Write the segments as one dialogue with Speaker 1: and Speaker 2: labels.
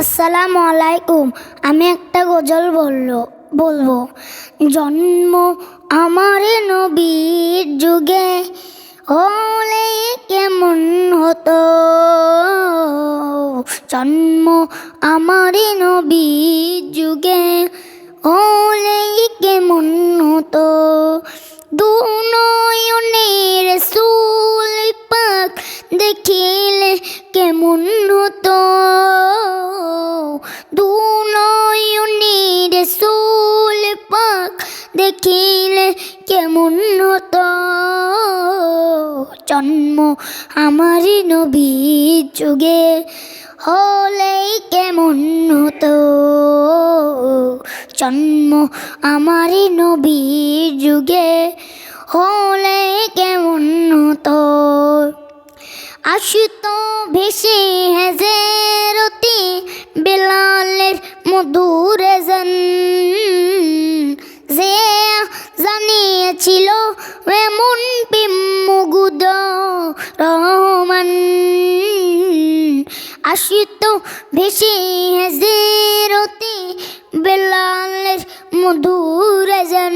Speaker 1: আসসালামু আলাইকুম। আমি একটা গজল বলল, বলব। জন্ম আমার নবীর যুগে হলে কেমন হতো? জন্ম আমার নবীর যুগে হলে কেমন হতো? দু দেখিলে কেমন হতো? দু সুল পাক দেখিলে কেমন হতো? জন্ম আমার নবীর যুগে হলেই কেমন হতো? জন্ম আমার নবীর যুগে হলে আসিত ভেসে হেজেরতি বেলালের মধুর জন। যে জানিয়েছিল এমন মুগুদ রহমান। আসিত ভেসে হেজেরতি বেলালের মধুর জন।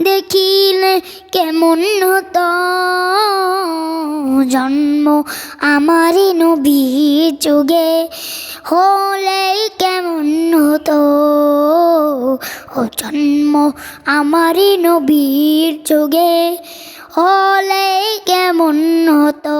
Speaker 1: দেখিলে কেমন হতো? জন্ম আমারই নবীর যুগে, হলে কেমন হতো? ও জন্ম আমারই নবীর যুগে, হলে কেমন হতো?